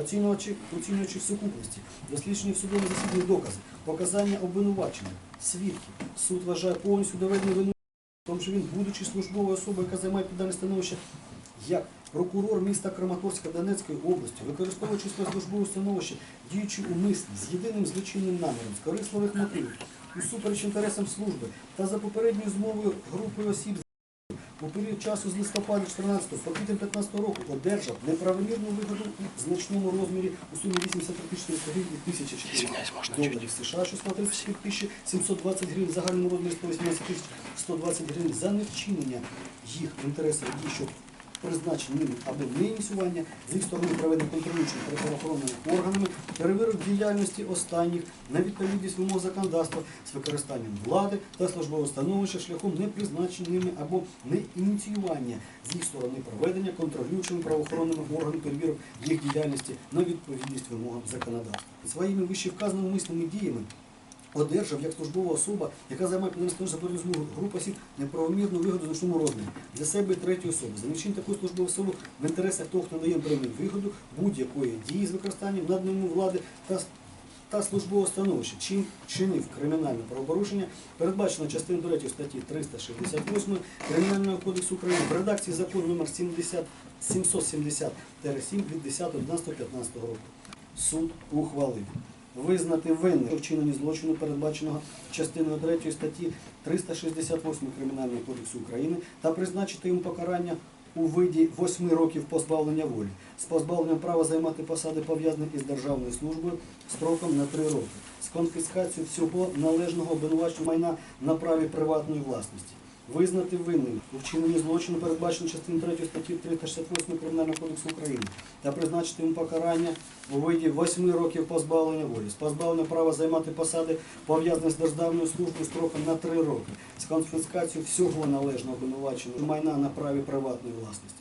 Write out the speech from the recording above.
оцінювачі, оцінюючи в сукупності, досліджені в судовому засіданні докази, показання обвинувачених, свідків. Суд вважає повністю доведення вину, тому що він, будучи службовою особою, яка займає піддане становище, як прокурор міста Краматорська Донецької області, використовуючи своє службове становище, діючи умисно, з єдиним злочинним наміром, з корисливих мотивів, усупереч інтересам служби та за попередньою змовою групи осіб у період часу з листопада 14 по квітень 15 року одержав неправомірну вигоду у значному розмірі у сумі 83 400 гривень. І 1004 доларів США, що складає 35 тисяч 720 гривень, в загальному розмірі 118 тисяч 120 гривень за невчинення їх інтересів дій, що призначені або не ініціювання з їх сторони проведення контролюючими правоохоронними органами, перевірок діяльності останніх на відповідність вимог законодавства з використанням влади та службового становища шляхом не призначення ними або не ініціювання з їх сторони проведення контролюючими правоохоронними органами перевірок їх діяльності на відповідність вимогам законодавства. Своїми вище вказаними мисними діями одержав як службова особа, яка займає підприємство змогу груп осіб неправомірну вигоду значному розмірі для себе і третьої особи. За невчин такої службової особи в інтересах того, хто надає пряму вигоду будь-якої дії з використанням наданому влади та та службового становища, чим чинив кримінальне правопорушення, передбачено частиною 3 статті 368 Кримінального кодексу України в редакції закону номер 70 770-7 від 10.11.15 року. Суд ухвалив визнати винним у вчиненні злочину, передбаченого частиною 3 статті 368 Кримінального кодексу України та призначити йому покарання у виді 8 років позбавлення волі з позбавленням права займати посади пов'язаних із державною службою строком на 3 роки з конфіскацією всього належного обвинувачення майна на праві приватної власності. Визнати винним у вчиненні злочину, передбачено частиною 3 статті 368 Кримінального кодексу України, та призначити йому покарання у виді 8 років позбавлення волі, з позбавлення права займати посади, пов'язані з державною службою строком на 3 роки, з конфіскацією всього належного обвинуваченого майна на праві приватної власності.